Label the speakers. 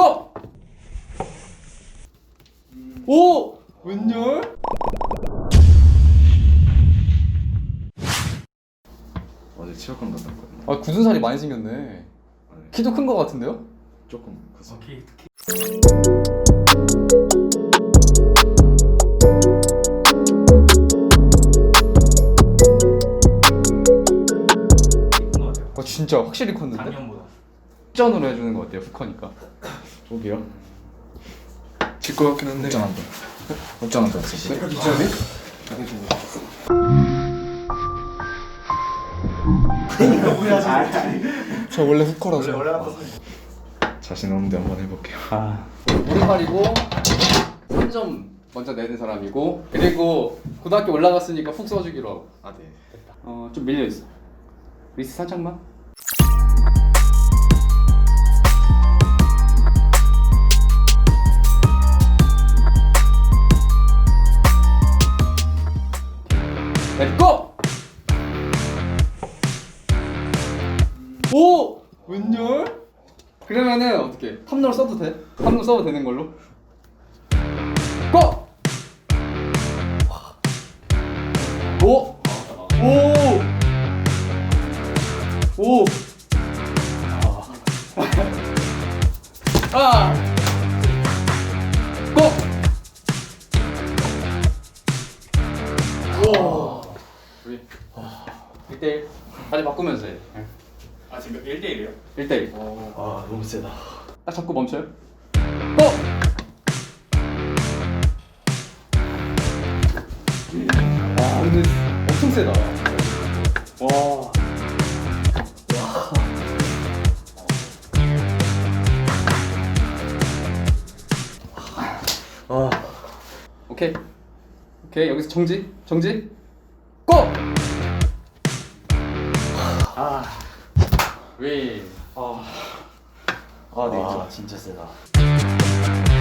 Speaker 1: 고! 오! 웬열?
Speaker 2: 어제 치료관 갔다 왔거든요.
Speaker 1: 아 굳은 살이 많이 생겼네
Speaker 2: 네,
Speaker 1: 키도 큰 거 같은데요?
Speaker 2: 조금 컸어.
Speaker 3: 오케이.
Speaker 1: 아 진짜 확실히 컸는데?
Speaker 3: 작년보다.
Speaker 1: 짠으로 해주는 거 어때요? 훅하니까
Speaker 2: 저기요?
Speaker 4: 질것 같긴 한데
Speaker 2: 걱정한다. 걱정한다. 진짜.
Speaker 1: 이전에?
Speaker 4: 저 원래 후커라서
Speaker 2: 자신 없는데 한번 해볼게요.
Speaker 1: 오른팔이고 3점 먼저 내는 사람이고 그리고 고등학교 올라갔으니까 훅 써주기로 하고
Speaker 2: 아 네.
Speaker 1: 어 좀 밀려있어 리스 살짝만 렛고! 오! 웬열? 그러면은 어떻게 탑롤 써도 돼? 탑롤 써도 되는 걸로? 고! 오! 오! 오! 아! 고! 오! 우리 1대1 다시 바꾸면서 해.
Speaker 3: 아 지금 1대1이에요?
Speaker 1: 1대1
Speaker 4: 아 너무 세다.
Speaker 1: 딱 잡고 멈춰요. 고! 아 근데 엄청 세다. 와.
Speaker 4: 아.
Speaker 1: 오케이. 오케이 여기서 정지? 정지 고! 아 위.
Speaker 4: 아, 네, 진짜 세다.